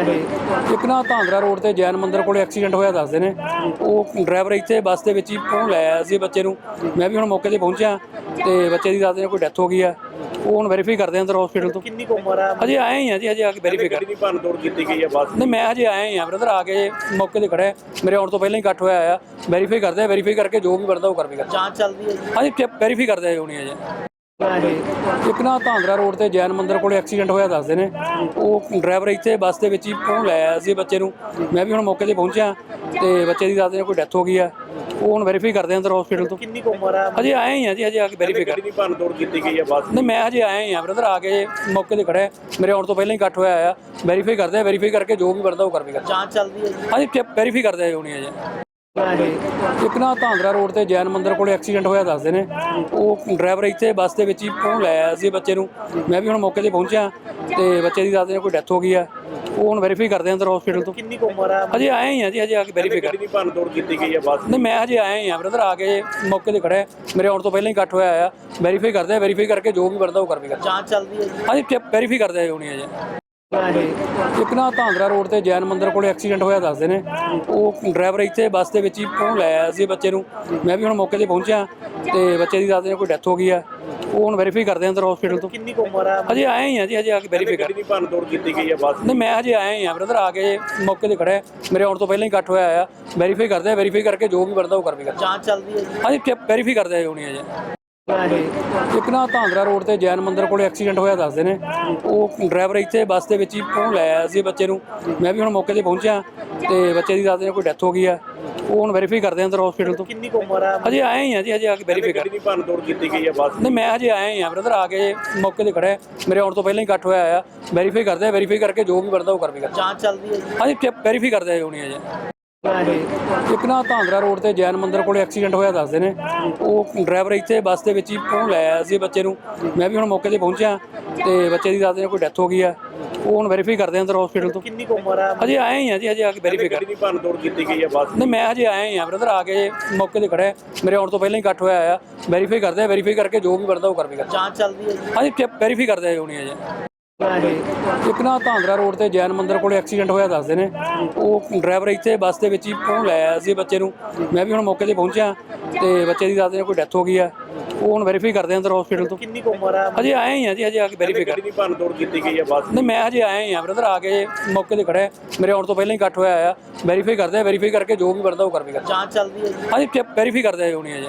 ਇਹ ਇੱਕ ਨਾ ਧਾਂਦਰਾ ਰੋਡ ਤੇ ਜੈਨ ਮੰਦਿਰ ਕੋਲੇ ਐਕਸੀਡੈਂਟ ਹੋਇਆ ਦੱਸਦੇ ਨੇ। ਉਹ ਡਰਾਈਵਰ ਇੱਥੇ ਬੱਸ ਦੇ ਵਿੱਚ ਹੀ ਉਹਨੂੰ ਲੈ ਆਇਆ ਸੀ ਬੱਚੇ ਨੂੰ। ਮੈਂ ਵੀ ਹੁਣ ਮੌਕੇ ਤੇ ਪਹੁੰਚਿਆ ਤੇ ਬੱਚੇ ਦੀ ਦੱਸਦੇ ਨੇ ਕੋਈ ਡੈਥ ਹੋ ਗਈ ਆ। ਉਹ ਹੁਣ ਵੈਰੀਫਾਈ ਕਰਦੇ ਆ ਅੰਦਰ ਹਸਪੀਟਲ ਤੋਂ। ਕਿੰਨੀ ਉਮਰ ਆ? ਹਜੇ ਆਏ ਹੀ ਆ ਜੀ ਹਜੇ ਆ ਕੇ ਵੈਰੀਫਾਈ ਕਰ। ਗੱਡੀ ਦੀ ਭੰਨ ਤੋੜ ਕੀਤੀ ਗਈ ਹੈ ਬੱਸ ਨਹੀਂ ਮੈਂ ਹਜੇ ਆਇਆ ਹੀ ਆ ਬ੍ਰਦਰ ਆ ਕੇ ਮੌਕੇ ਤੇ ਖੜਾ ਮੇਰੇ ਆਉਣ ਤੋਂ ਪਹਿਲਾਂ ਹੀ ਇਕੱਠ ਹੋਇਆ ਆ। ਵੈਰੀਫਾਈ ਕਰਦੇ ਆ ਵੈਰੀਫਾਈ ਕਰਕੇ ਜੋ ਵੀ ਬਣਦਾ ਉਹ ਕਰ ਜਾਂਚ ਚੱਲਦੀ ਹੈ ਜੀ? ਹਾਂਜੀ ਵੈਰੀਫਾਈ ਕਰਦੇ ਆ ਹੋਣੀ ਹੈ ਜੀ। ਇੱਕ ਨਾ ਧਾਂਦਰਾ ਰੋਡ ਤੇ ਜੈਨ ਮੰਦਿਰ ਕੋਲੇ ਐਕਸੀਡੈਂਟ ਹੋਇਆ ਦੱਸਦੇ ਨੇ। ਉਹ ਡਰਾਈਵਰ ਇੱਥੇ ਬੱਸ ਦੇ ਵਿੱਚ ਹੀ ਉਹਨੂੰ ਲੈ ਆਇਆ ਸੀ ਬੱਚੇ ਨੂੰ। ਮੈਂ ਵੀ ਹੁਣ ਮੌਕੇ ਤੇ ਪਹੁੰਚਿਆ ਤੇ ਬੱਚੇ ਦੀ ਦੱਸਦੇ ਨੇ ਕੋਈ ਡੈਥ ਹੋ ਗਈ ਆ। ਉਹ ਹੁਣ ਵੈਰੀਫਾਈ ਕਰਦੇ ਆ ਅੰਦਰ ਹਸਪੀਟਲ ਤੋਂ। ਕਿੰਨੀ ਕੁ ਉਮਰ ਆ? ਹਜੇ ਆਏ ਹੀ ਆ ਜੀ ਹਜੇ ਆ ਕੇ ਵੈਰੀਫਾਈ ਕਰ ਦੀ ਭੰਨ ਤੋੜ ਕੀਤੀ ਗਈ ਹੈ ਬੱਸ ਨਹੀਂ ਮੈਂ ਹਜੇ ਆਇਆ ਹੀ ਆ ਬ੍ਰਦਰ ਆ ਕੇ ਮੌਕੇ ਤੇ ਖੜਾ ਮੇਰੇ ਆਉਣ ਤੋਂ ਪਹਿਲਾਂ ਹੀ ਇਕੱਠ ਹੋਇਆ ਆ। ਵੈਰੀਫਾਈ ਕਰਦੇ ਆ ਵੈਰੀਫਾਈ ਕਰਕੇ ਜੋ ਵੀ ਬਣਦਾ ਉਹ ਕਰਵੇ ਕਰ ਜਾਂਚ ਚੱਲਦੀ ਹੈ ਜੀ। ਹਾਂਜੀ ਵੈਰੀਫਾਈ ਕਰਦੇ ਆ ਹੋਣੀ ਹੈ ਜੀ ਇੱਕ ਨਾ ਧਾਂਦਰਾ ਰੋਡ ਤੇ ਜੈਨ ਮੰਦਿਰ ਕੋਲੇ ਐਕਸੀਡੈਂਟ ਹੋਇਆ ਦੱਸਦੇ ਨੇ। ਉਹ ਡਰਾਈਵਰ ਇੱਥੇ ਬੱਸ ਦੇ ਵਿੱਚ ਹੀ ਉਹਨੂੰ ਲੈ ਆਇਆ ਸੀ ਬੱਚੇ ਨੂੰ। ਮੈਂ ਵੀ ਹੁਣ ਮੌਕੇ ਤੇ ਪਹੁੰਚਿਆ ਤੇ ਬੱਚੇ ਦੀ ਦੱਸਦੇ ਨੇ ਕੋਈ ਡੈਥ ਹੋ ਗਈ ਆ। ਉਹ ਹੁਣ ਵੈਰੀਫਾਈ ਕਰਦੇ ਆ ਅੰਦਰ ਹਸਪੀਟਲ ਤੋਂ। ਕਿੰਨੀ ਉਮਰ ਆ? ਹਜੇ ਆਏ ਹੀ ਆ ਜੀ ਹਜੇ ਆ ਕੇ ਵੈਰੀਫਾਈ ਕਰ ਦੀ ਭੰਨ ਤੋੜ ਕੀਤੀ ਗਈ ਹੈ ਬੱਸ ਨਹੀਂ ਮੈਂ ਹਜੇ ਆਇਆ ਹੀ ਆ ਬ੍ਰਦਰ ਆ ਕੇ ਮੌਕੇ ਤੇ ਖੜਾ ਮੇਰੇ ਆਉਣ ਤੋਂ ਪਹਿਲਾਂ ਹੀ ਇਕੱਠ ਹੋਇਆ ਆ। ਵੈਰੀਫਾਈ ਕਰਦੇ ਆ ਵੈਰੀਫਾਈ ਕਰਕੇ ਜੋ ਵੀ ਬਣਦਾ ਉਹ ਕਰਵੇ ਕਰ। ਜਾਂਚ ਚੱਲਦੀ ਹੈ ਜੀ? ਹਾਂਜੀ ਵੈਰੀਫਾਈ ਕਰਦੇ ਆ ਹੋਣੀ ਹੈ ਜੀ ਇੱਕ ਨਾ ਧਾਂਦਰਾ ਰੋਡ ਤੇ ਜੈਨ ਮੰਦਿਰ ਕੋਲੇ ਐਕਸੀਡੈਂਟ ਹੋਇਆ ਦੱਸਦੇ ਨੇ। ਉਹ ਡਰਾਈਵਰ ਇੱਥੇ ਬੱਸ ਦੇ ਵਿੱਚ ਹੀ ਉਹਨੂੰ ਲੈ ਆਇਆ ਸੀ ਬੱਚੇ ਨੂੰ। ਮੈਂ ਵੀ ਹੁਣ ਮੌਕੇ ਤੇ ਪਹੁੰਚਿਆ ਤੇ ਬੱਚੇ ਦੀ ਦੱਸਦੇ ਨੇ ਕੋਈ ਡੈਥ ਹੋ ਗਈ ਆ। ਉਹ ਹੁਣ ਵੈਰੀਫਾਈ ਕਰਦੇ ਆ ਅੰਦਰ ਹਸਪੀਟਲ ਤੋਂ। ਕਿੰਨੀ ਉਮਰ ਆ? ਹਜੇ ਆਏ ਹੀ ਆ ਜੀ ਹਜੇ ਆ ਕੇ ਵੈਰੀਫਾਈ ਕਰ। ਦੀ ਭੰਨ ਤੋੜ ਕੀਤੀ ਗਈ ਹੈ ਬੱਸ ਨਹੀਂ ਮੈਂ ਹਜੇ ਆਇਆ ਹੀ ਆ ਬ੍ਰਦਰ ਆ ਕੇ ਮੌਕੇ ਤੇ ਖੜਾ ਮੇਰੇ ਆਉਣ ਤੋਂ ਪਹਿਲਾਂ ਹੀ ਇਕੱਠ ਹੋਇਆ ਆ। ਵੈਰੀਫਾਈ ਕਰਦੇ ਆ ਵੈਰੀਫਾਈ ਕਰਕੇ ਜੋ ਵੀ ਬਣਦਾ ਉਹ ਕਰਵੇ ਕਰ। ਜਾਂਚ ਚੱਲਦੀ ਹੈ ਜੀ? ਹਾਂਜੀ ਵੈਰੀਫਾਈ ਕਰਦੇ ਆ ਹੋਣੀ ਹੈ ਜੀ ਇੱਕ ਨਾ ਧਾਂਦਰਾ ਰੋਡ ਤੇ ਜੈਨ ਮੰਦਿਰ ਕੋਲੇ ਐਕਸੀਡੈਂਟ ਹੋਇਆ ਦੱਸਦੇ ਨੇ। ਉਹ ਡਰਾਈਵਰ ਇੱਥੇ ਬੱਸ ਦੇ ਵਿੱਚ ਹੀ ਉਹਨੂੰ ਲੈ ਆਇਆ ਸੀ ਬੱਚੇ ਨੂੰ। ਮੈਂ ਵੀ ਹੁਣ ਮੌਕੇ ਤੇ ਪਹੁੰਚਿਆ ਤੇ ਬੱਚੇ ਦੀ ਦੱਸਦੇ ਨੇ ਕੋਈ ਡੈਥ ਹੋ ਗਈ ਆ। ਉਹ ਹੁਣ ਵੈਰੀਫਾਈ ਕਰਦੇ ਆ ਅੰਦਰ ਹਸਪੀਟਲ ਤੋਂ। ਕਿੰਨੀ ਉਮਰ ਆ? ਹਜੇ ਆਏ ਹੀ ਆ ਜੀ ਹਜੇ ਆ ਕੇ ਵੈਰੀਫਾਈ ਕਰ ਦੀ ਭੰਨ ਤੋੜ ਕੀਤੀ ਗਈ ਹੈ ਬੱਸ ਨਹੀਂ ਮੈਂ ਹਜੇ ਆਇਆ ਹੀ ਆ ਬ੍ਰਦਰ ਆ ਕੇ ਮੌਕੇ ਤੇ ਖੜਾ ਮੇਰੇ ਆਉਣ ਤੋਂ ਪਹਿਲਾਂ ਹੀ ਇਕੱਠ ਹੋਇਆ ਆ। ਵੈਰੀਫਾਈ ਕਰਦੇ ਆ ਵੈਰੀਫਾਈ ਕਰਕੇ ਜੋ ਵੀ ਬਣਦਾ ਉਹ ਕਰਵੇ ਕਰ ਜਾਂਚ ਚੱਲਦੀ ਹੈ ਜੀ? ਹਾਂਜੀ ਵੈਰੀਫਾਈ ਕਰਦੇ ਆ ਹੋਣੀ ਹੈ ਜੀ ਇੱਕ ਨਾ ਧਾਂਦਰਾ ਰੋਡ ਤੇ ਜੈਨ ਮੰਦਿਰ ਕੋਲੇ ਐਕਸੀਡੈਂਟ ਹੋਇਆ ਦੱਸਦੇ ਨੇ। ਉਹ ਡਰਾਈਵਰ ਇੱਥੇ ਬੱਸ ਦੇ ਵਿੱਚ ਹੀ ਉਹਨੂੰ ਲੈ ਆਇਆ ਸੀ ਬੱਚੇ ਨੂੰ। ਮੈਂ ਵੀ ਹੁਣ ਮੌਕੇ ਤੇ ਪਹੁੰਚਿਆ ਤੇ ਬੱਚੇ ਦੀ ਦੱਸਦੇ ਨੇ ਕੋਈ ਡੈਥ ਹੋ ਗਈ ਆ। ਉਹ ਹੁਣ ਵੈਰੀਫਾਈ ਕਰਦੇ ਆ ਅੰਦਰ ਹਸਪੀਟਲ ਤੋਂ। ਕਿੰਨੀ ਉਮਰ ਆ? ਹਜੇ ਆਏ ਹੀ ਆ ਜੀ ਹਜੇ ਆ ਕੇ ਵੈਰੀਫਾਈ ਕਰ। ਗੱਡੀ ਦੀ ਭੰਨ ਤੋੜ ਕੀਤੀ ਗਈ ਹੈ ਬੱਸ ਨਹੀਂ ਮੈਂ ਹਜੇ ਆਇਆ ਹੀ ਆ ਬ੍ਰਦਰ ਆ ਕੇ ਮੌਕੇ ਤੇ ਖੜਾ ਮੇਰੇ ਆਉਣ ਤੋਂ ਪਹਿਲਾਂ ਹੀ ਇਕੱਠ ਹੋਇਆ ਆ। ਵੈਰੀਫਾਈ ਕਰਦੇ ਆ ਵੈਰੀਫਾਈ ਕਰਕੇ ਜੋ ਵੀ ਬਣਦਾ ਉਹ ਕਰ ਜਾਂਚ ਚੱਲਦੀ ਹੈ ਜੀ। ਹਾਂਜੀ ਵੈਰੀਫਾਈ ਕਰਦੇ ਆ ਹੋਣੀ ਜੀ। ਇੱਕ ਨਾ ਧਾਂਦਰਾ ਰੋਡ ਤੇ ਜੈਨ ਮੰਦਿਰ ਕੋਲੇ ਐਕਸੀਡੈਂਟ ਹੋਇਆ ਦੱਸਦੇ ਨੇ। ਉਹ ਡਰਾਈਵਰ ਇੱਥੇ ਬੱਸ ਦੇ ਵਿੱਚ ਹੀ ਉਹਨੂੰ ਲੈ ਆਇਆ ਸੀ ਬੱਚੇ ਨੂੰ। ਮੈਂ ਵੀ ਹੁਣ ਮੌਕੇ ਤੇ ਪਹੁੰਚਿਆ ਤੇ ਬੱਚੇ ਦੀ ਦੱਸਦੇ ਨੇ ਕੋਈ ਡੈਥ ਹੋ ਗਈ ਆ। ਉਹ ਹੁਣ ਵੈਰੀਫਾਈ ਕਰਦੇ ਆ ਅੰਦਰ ਹਸਪੀਟਲ ਤੋਂ। ਕਿੰਨੀ ਕੁ ਉਮਰ ਆ? ਹਜੇ ਆਏ ਹੀ ਆ ਜੀ ਹਜੇ ਆ ਕੇ ਵੈਰੀਫਾਈ ਕਰ ਦੀ ਭੰਨ ਤੋੜ ਕੀਤੀ ਗਈ ਹੈ ਬੱਸ ਨਹੀਂ ਮੈਂ ਹਜੇ ਆਇਆ ਹੀ ਆ ਬ੍ਰਦਰ ਆ ਕੇ ਮੌਕੇ ਤੇ ਖੜਾ ਮੇਰੇ ਆਉਣ ਤੋਂ ਪਹਿਲਾਂ ਹੀ ਇਕੱਠ ਹੋਇਆ ਆ। ਵੈਰੀਫਾਈ ਕਰਦੇ ਆ ਵੈਰੀਫਾਈ ਕਰਕੇ ਜੋ ਵੀ ਬਣਦਾ ਉਹ ਕਰਵੇ ਕਰ ਜਾਂਚ ਚੱਲਦੀ ਹੈ ਜੀ। ਹਾਂਜੀ ਵੈਰੀਫਾਈ ਕਰਦੇ ਆ ਹੋਣੀ ਹੈ ਜੀ